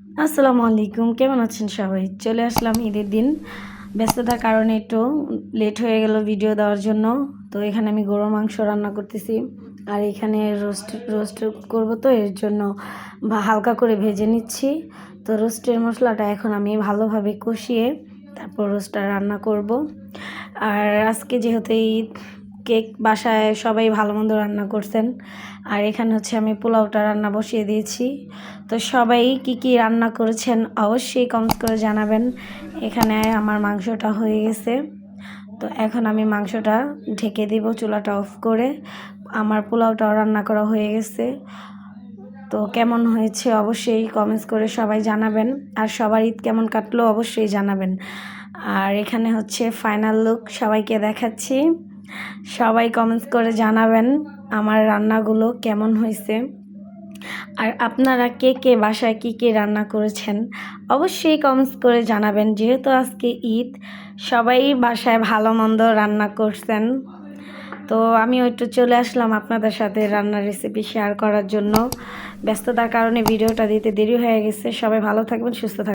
আসসালামু আলাইকুম কেমন আছেন সবাই? চলে আসলাম ঈদের দিন। ব্যস্ততার কারণে একটু লেট হয়ে গেল ভিডিও দেওয়ার জন্য। তো এখানে আমি গরুর মাংস রান্না করতেছি। আর এখানে রোস্ট রোস্ট করব তো, এর জন্য হালকা করে ভেজে নিচ্ছি। তো রোস্টের মশলাটা এখন আমি ভালোভাবে কষিয়ে তারপর রোস্টটা রান্না করব। আর আজকে যেহেতু ঈদ কেক বাসায় সবাই ভালো মন্দ রান্না করছেন। আর এখানে হচ্ছে আমি পোলাওটা রান্না বসিয়ে দিয়েছি। তো সবাই কি কি রান্না করেছেন অবশ্যই কমেন্ট করে জানাবেন। এখানে আমার মাংসটা হয়ে গেছে। তো এখন আমি মাংসটা ঢেকে দিব চুলাটা অফ করে। আমার পোলাওটাও রান্না করা হয়ে গেছে। তো কেমন হয়েছে অবশ্যই কমেন্টস করে সবাই জানাবেন। আর সবার ঈদ কেমন কাটলো অবশ্যই জানাবেন। আর এখানে হচ্ছে ফাইনাল লুক সবাইকে দেখাচ্ছি। সবাই কমেন্টস করে জানাবেন আমার রান্নাগুলো কেমন হয়েছে। আর আপনারা কে কে বাসায় কী কী রান্না করেছেন অবশ্যই কমেন্টস করে জানাবেন। যেহেতু আজকে ঈদ, সবাই বাসায় ভালো মন্দ রান্না করছেন। তো আমি একটু চলে আসলাম আপনাদের সাথে রান্নার রেসিপি শেয়ার করার জন্য। ব্যস্ততার কারণে ভিডিওটা দিতে দেরি হয়ে গেছে। সবাই ভালো থাকবেন, সুস্থ থাকবেন।